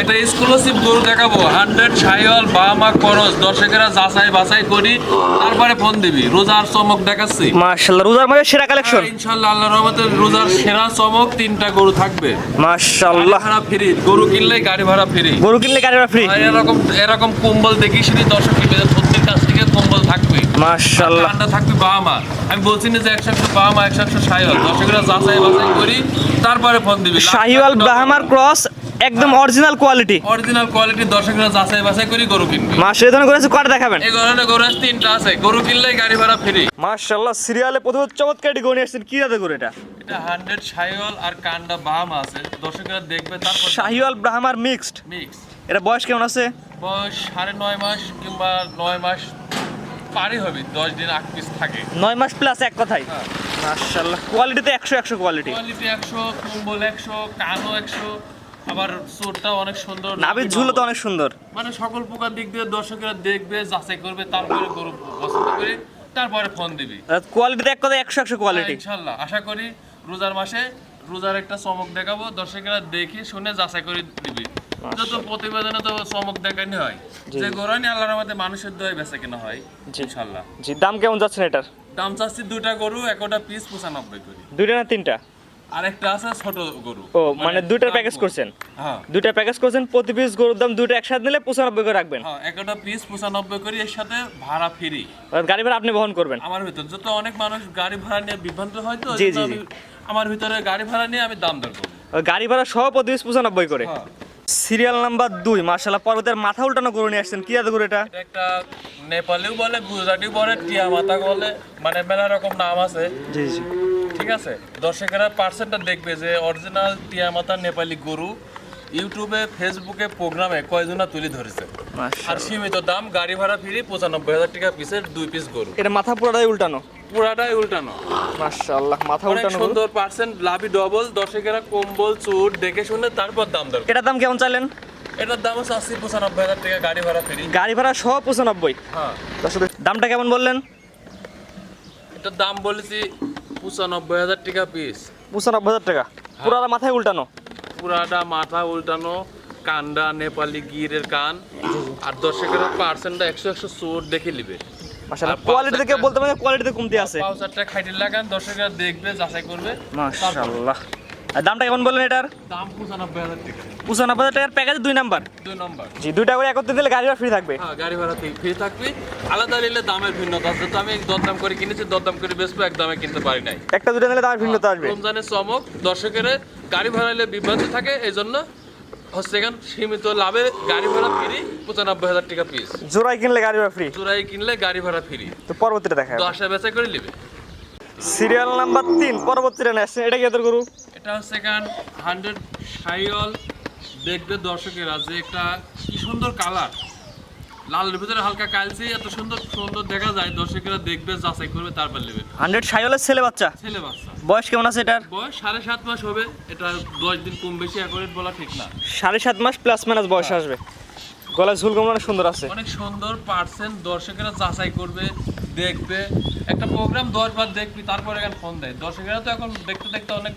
একটা এক্সক্লুসিভ গরু দেখাবো। হান্ড্রেড সাইওয়াল বাহামা করস দর্শকেরা যাচাই বাছাই করি তারপরে ফোন দিবি। রোজার চমক দেখাচ্ছি। মাশাআল্লাহ রোজার মাঝে সেরা কালেকশন ইনশাল্লাহ আল্লাহ রহমতের রোজার সেরা চমক তিনটা গরু থাকবে। মাশাআল্লাহ ভাড়া ফ্রি গরু কিনলে গাড়ি ভাড়া ফ্রি গরু কিনলে গাড়ি ফ্রি এরকম এরকম কম্বল দেখিস নি দর্শক কিনবে সত্যির কাছ থেকে কম্বল থাকবে। মাশাআল্লাহ ঠান্ডা থাকবে বাহামা। আমি বলছি না যে একশো একশো বাহামা একশো একশো সাইওয়াল। দর্শকেরা যাচাই বাছাই করি তারপরে ফোন দিবি। শাহিওয়াল ব্রাহ্মার ক্রস একদম অরিজিনাল কোয়ালিটি অরিজিনাল কোয়ালিটি দর্শকরা যাচাই বাছাই করে গরু কিনবি। মাস এই ধরনের করেছে কটা দেখাবেন? এই ধরনের গরু আছে তিনটা আছে। গরু কিনলেই গাড়ি ভাড়া ফ্রি মাশাআল্লাহ সিরিয়ালে প্রথম চমৎকার একটি গরু আসছেন। কি জাতে গরু এটা? এটা হান্ড্রেড সাইওয়াল আর কান্ডা বাহামা আছে। দর্শকরা দেখবে তারপর শাহিওয়াল ব্রাহ্মার মিক্সড মিক্স এটা বয়স কেমন আছে? বয়স সাড়ে নয় মাস কিংবা নয় মাস পারই হবে। দশ দিন আট পিস থাকে। নয় মাস প্লাস এক কথাই হ্যাঁ। মাশাআল্লাহ কোয়ালিটিতে একশো একশো কোয়ালিটি কোয়ালিটি একশো কম্বল একশো কানও একশো। আবার চোরটাও অনেক সুন্দর ঝুলো তো অনেক সুন্দর। মানে সকল প্রকার দিক দিয়ে দর্শকেরা দেখবে যাচাই করবে তারপরে গরু পছন্দ করে তারপরে ফোন দিবি। এক কথায় একশো একশো কোয়ালিটি ইনশাল্লাহ। আশা করি রোজার মাসে রোজার একটা চমক দেখাবো দর্শকেরা দেখে শুনে যাচাই করে দিবি। যত প্রতিবেদনে তো চমক দেখানি হয়। যে গোরানি আল্লাহর আমাদের মানুষের দয়ে বেচা কেনা হয়। ইনশাল্লাহ। জি দাম কেমন যাচ্ছেন এটার? দাম চাচ্ছি দুটা গরু একটা পিস পঁচানব্বই করি। দুইটা না তিনটা? আর একটা আছে ছোট গরু। ও মানে দুইটার দাম প্যাকেজ করছেন? হ্যাঁ। দুইটা প্যাকেজ করছেন প্রতি পিস গরুর দাম দুইটা একসাথে নিলে পঁচানব্বই করে রাখবেন। হ্যাঁ একটা পিস পঁচানব্বই করি এর সাথে ভাড়া ফ্রি গাড়ি ভাড়া আপনি বহন করবেন। আমার ভিতর যত অনেক মানুষ গাড়ি ভাড়া নিয়ে বিভ্রান্ত হয় তো আমার ভিতরে গাড়ি ভাড়া নিয়ে আমি দাম দর করব। গাড়ি ভাড়া সহ প্রতি পিস পঁচানব্বই করে। হ্যাঁ। সিরিয়াল নাম্বার দুই মার্শাল্লাহ পর্বতের মাথা উল্টানো গরু নিয়ে আসছেন। কি জাতের গরু এটা? একটা নেপালিও বলে গুজরাটিও বলে টিয়া মাতা বলে মানে মেলা রকম নাম আছে। জি জি। ঠিক আছে? দর্শকেরা পার্সেন্টটা দেখবে যে অরিজিনাল টিয়া মাতা নেপালি গরু ইউটিউবে ফেসবুকে প্রোগ্রামে কয়জনা তুলে ধরেছে? আর সীমিত দাম গাড়ি ভাড়া ফিরি পঁচানব্বই হাজার টাকা পিসের দুই পিস গরু। এটা মাথা পুরোটাই উল্টানো? পুরাটাই উল্টানো। মার্শাল্লাহ মাথা উল্টানো সুন্দর পার্সেন্ট লাভি ডবল দর্শকেরা কম্বল চুট দেখে শুনে তারপর দাম দর এটার দাম কেমন চাইলেন? এটার দাম হচ্ছে আশি পঁচানব্বই হাজার টাকা গাড়ি ভাড়া ফ্রি। গাড়ি ভাড়া সহ পঁচানব্বই? হ্যাঁ। দামটা কেমন বললেন? এটার দাম বলেছি পঁচানব্বই হাজার টাকা পিস পঁচানব্বই হাজার টাকা। পুরাটা মাথায় উল্টানো? পুরাটা মাথা উল্টানো কান্ডা নেপালি গিরের কান। আর দর্শকেরা পার্সেন্টটা একশো একশো চোর দেখে নিবে। কোয়ালিটি থেকে বলতে পারেন কোয়ালিটিতে কমতি আছে। পাউচারটা খাইতে লাগান দর্শকেরা দেখবে যাচাই করবে। মাশাল্লাহ আর দামটা কেমন বললেন এটার? দাম পঁচানব্বই হাজার টাকা। পঁচানব্বই হাজার টাকার প্যাকেজ দুই নাম্বার দুই নম্বর জি দুইটা করে একত্রে দিলে গাড়ি ফ্রি থাকবে। হ্যাঁ গাড়ি ভাড়া ফ্রি থাকবে। আলাদা নিলে দামের ভিন্নতা আছে। তো আমি দরদাম করে কিনেছি দরদাম করে বেচবো এক দামে কিনতে পারি নাই। একটা দুটো নিলে দামের ভিন্নতা আসবে। রমজানের চমক দর্শকের গাড়ি ভাড়া নিলে বিভ্রান্ত থাকে এই জন্য হচ্ছে এখান সীমিত লাভে গাড়ি ভাড়া ফ্রি পঁচানব্বই হাজার টাকা পিস জোড়াই কিনলে গাড়ি ভাড়া ফ্রি চুরাই কিনলে গাড়ি ভাড়া ফ্রি তো পরবর্তীটা দেখা। দশটা বেচা করে নিবে। সিরিয়াল নাম্বার তিন পরবর্তীটা নিয়ে আসছেন এটা কি গরু? এটা হচ্ছে এখান হান্ড্রেড সাইওয়াল দেখবে দর্শকেরা যে একটা কি সুন্দর কালার লালের ভিতরে হালকা কালচে এত সুন্দর সুন্দর দেখা যায় দর্শকেরা দেখবে যাচাই করবে তারপর নেবে। হান্ড্রেড সাইওয়ালের ছেলে বাচ্চা? ছেলে বাচ্চা। বয়স কেমন আছে এটার? বয়স সাড়ে সাত মাস হবে এটা দশ দিন কম বেশি অ্যাকোরেট বলা ঠিক না। সাড়ে সাত মাস প্লাস মাইনাস বয়স আসবে। গলায় ঝুলকম অনেক সুন্দর আছে। অনেক সুন্দর পার্সেন্ট দর্শকেরা যাচাই করবে দেখবে। একটা প্রোগ্রাম দশ বার দেখবি তারপরে এখন ফোন দেয়। দর্শকেরা তো এখন দেখতে দেখতে অনেক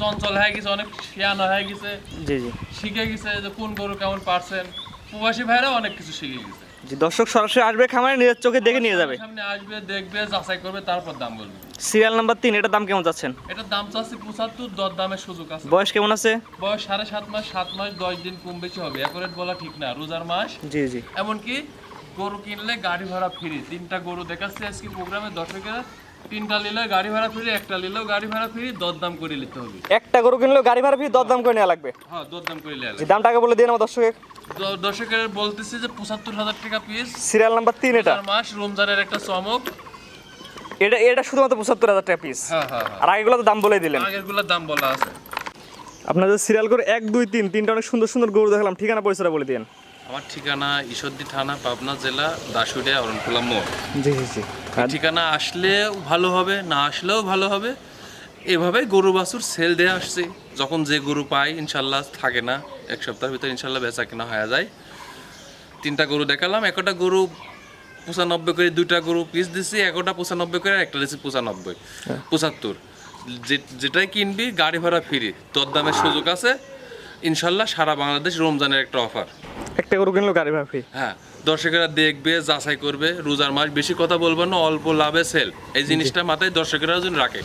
চঞ্চল হয়ে গেছে অনেক শিয়ান হয়ে গেছে। জি জি। শিখে গেছে যে কোন গরু কেমন পার্সেন্ট প্রবাসী ভাইরাও অনেক কিছু শিখে গেছে। জি দর্শক সরাসরি আসবে খামারে নিজের চোখে দেখে নিয়ে যাবে। সামনে আসবে দেখবে যাচাই করবে তারপর দাম বলবে। সিরিয়াল নাম্বার তিন এটার দাম কেমন যাচ্ছেন? এটার দাম চাচ্ছি পঁচাত্তর দর দামের সুযোগ আছে। বয়স কেমন আছে? বয়স সাড়ে সাত মাস সাত মাস দশ দিন কম বেশি হবে। অ্যাকোরেট বলা ঠিক না রোজার মাস। জি জি। এমনকি গরু কিনলে গাড়ি ভাড়া ফ্রি। তিনটা গরু দেখাচ্ছে আজকে প্রোগ্রামে দর্শকেরা তিনটা নিলে গাড়ি ভাড়া ফ্রি একটা নিলেও গাড়ি ভাড়া ফ্রি দরদাম করে নিতে হবে। একটা গরু কিনলেও গাড়ি ভাড়া ফি দর দাম করে নেওয়া লাগবে। হ্যাঁ দরদাম করে নিলে জি দামটা আগে বলে দিন আমার দর্শকে দর্শকের বলতেছে যে পঁচাত্তর হাজার টাকা পিস সিরিয়াল নাম্বার তিন এটা। মাস রমজানের একটা চমক। এটা এটা শুধুমাত্র পঁচাত্তর হাজার টাকা পিস হ্যাঁ হ্যাঁ হ্যাঁ। আর আগেগুলো তো দাম বলে দিলেন। আগেরগুলোর দাম বলা আছে। আপনাদের সিরিয়াল করে এক দুই তিন তিনটা অনেক সুন্দর সুন্দর গরু দেখলাম। ঠিকানা পরিচয়টা বলে দিন। আমার ঠিকানা ঈশ্বরদী থানা পাবনা জেলা দাসুরিয়া অরণকুলা মোড়। জি জি জি। ঠিকানা আসলেও ভালো হবে না আসলেও ভালো হবে। এভাবে গরু বাছুর সেল দেওয়া আসছে। যখন যে গরু পাই ইনশাল্লাহ থাকে না। এক সপ্তাহের ভিতরে ইনশাল্লাহ বেচা কেনা হয়ে যায়। তিনটা গরু দেখালাম একটা গরু পঁচানব্বই করে দুইটা গরু পিস দিছি একটা পঁচানব্বই করে একটা দিছি পঁচানব্বই। পঁচাত্তর। যে- যেটাই কিনবি গাড়ি ভাড়া ফ্রি তোর দামের সুযোগ আছে। ইনশাল্লাহ সারা বাংলাদেশ রমজানের একটা অফার একটা গরু কিনলো গাড়ি ভাড়া ফ্রি। হ্যাঁ দর্শকেরা দেখবে যাচাই করবে রোজার মাস বেশি কথা বলব না অল্প লাভে সেল এই জিনিসটা মাথায় দর্শকেরা যেন রাখে।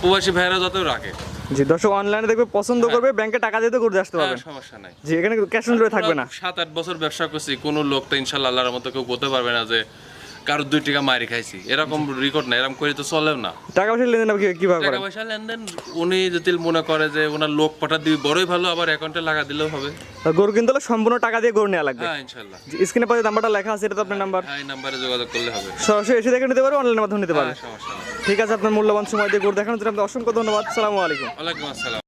প্রবাসী ভাইয়েরা যত রাখে। জি দর্শক অনলাইনে দেখবে পছন্দ করবে ব্যাংকে টাকা দিয়ে তো আসতে পারবে। সমস্যা নাই। জি এখানে ক্যাশ অন ডেলিভারি থাকবে না। সাত আট বছর ব্যবসা করছি কোনো লোক তো ইনশাআল্লাহ আল্লাহর মতো কেউ বলতে পারবে না যে কারোর দুই টাকা মারি খাইছি। এরকম রেকর্ড না এরকম করে তো চলেও না। টাকা পয়সা লেনদেন আপনি কীভাবে টাকা পয়সা লেনদেন উনি যদি মনে করে যে ওনার লোক পাঠা দিবি বড়ই ভালো আবার অ্যাকাউন্টে লাগা দিলেও হবে। গরু কিনতে হলে সম্পূর্ণ টাকা দিয়ে গরু নেওয়া লাগবে। হ্যাঁ ইনশাল্লাহ। স্ক্রিনে পাশে নাম্বারটা লেখা আছে এটা তো আপনার নাম্বার। হ্যাঁ এই নাম্বারে যোগাযোগ করলে হবে। সরাসরি এসে দেখে নিতে পারবে অনলাইনের মাধ্যমে নিতে পারবে হ্যাঁ ঠিক আছে আপনার মূল্যবান সময় দিয়ে গরু দেখানোর জন্য আপনাকে অসংখ্য ধন্যবাদ। সালামু আলাইকুম। ওয়ালাইকুম আসসালাম।